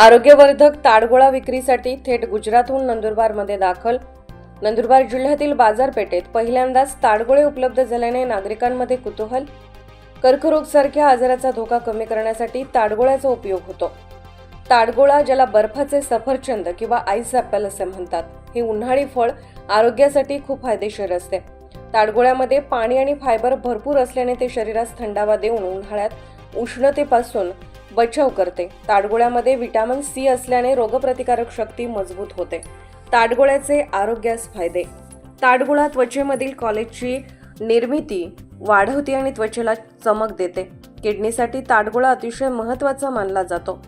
आरोग्यवर्धक ताडगोळा विक्रीसाठी थेट गुजरातहून नंदुरबारमध्ये दाखल. नंदुरबार जिल्ह्यातील बाजारपेठेत पहिल्यांदाच ताडगोळे उपलब्ध झाल्याने नागरिकांमध्ये कुतूहल. कर्करोगसारख्या आजाराचा धोका कमी करण्यासाठी ताडगोळ्याचा उपयोग होतो. ताडगोळा ज्याला बर्फाचे सफरचंद किंवा आईस ॲपल असे म्हणतात हे उन्हाळी फळ आरोग्यासाठी खूप फायदेशीर असते. ताडगोळ्यामध्ये पाणी आणि फायबर भरपूर असल्याने ते शरीरास थंडावा देऊन उन्हाळ्यात उष्णतेपासून बचाव करते. ताडगोळ्यामध्ये विटॅमिन सी असल्याने रोगप्रतिकारक शक्ती मजबूत होते. ताडगोळ्याचे आरोग्यास फायदे. ताडगोळा त्वचेमधील कॉलेजची निर्मिती वाढवते आणि त्वचेला चमक देते. किडनीसाठी ताडगोळा अतिशय महत्त्वाचा मानला जातो.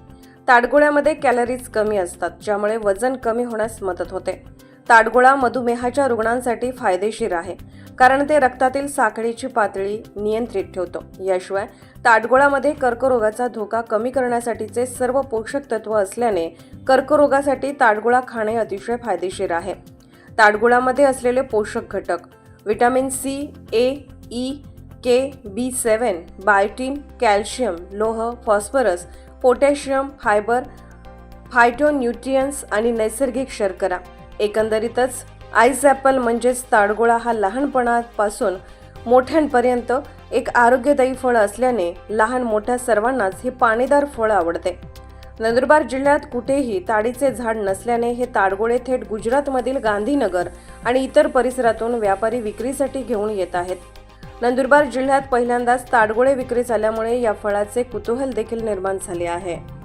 ताडगोळ्यामध्ये कॅलरीज कमी असतात ज्यामुळे वजन कमी होण्यास मदत होते. ताडगोळा मधुमेहाच्या रुग्णांसाठी फायदेशीर आहे कारण ते रक्तातील साखळीची पातळी नियंत्रित ठेवतो. याशिवाय ताडगोळामध्ये कर्करोगाचा धोका कमी करण्यासाठीचे सर्व पोषक तत्व असल्याने कर्करोगासाठी ताडगोळा खाणे अतिशय फायदेशीर आहे. ताडगोळामध्ये असलेले पोषक घटक vitamin C A E K B seven biotin calcium लोह फॉस्फरस पोटॅशियम फायबर फायटोन्यूट्रियन्स आणि नैसर्गिक शर्करा. एकंदरीतच आईस ॲपल म्हणजेच ताडगोळा हा लहानपणापासून मोठ्यांपर्यंत एक आरोग्यदायी फळ असल्याने लहान मोठ्या सर्वांनाच हे पाणीदार फळ आवडते. नंदुरबार जिल्ह्यात कुठेही ताडीचे झाड नसल्याने हे ताडगोळे थेट गुजरातमधील गांधीनगर आणि इतर परिसरातून व्यापारी विक्रीसाठी घेऊन येत आहेत. नंदुरबार जिल्ह्यात पहिल्यांदाच ताडगोळे विक्री झाल्यामुळे या फळाचे कुतूहल देखील निर्माण झाले आहे.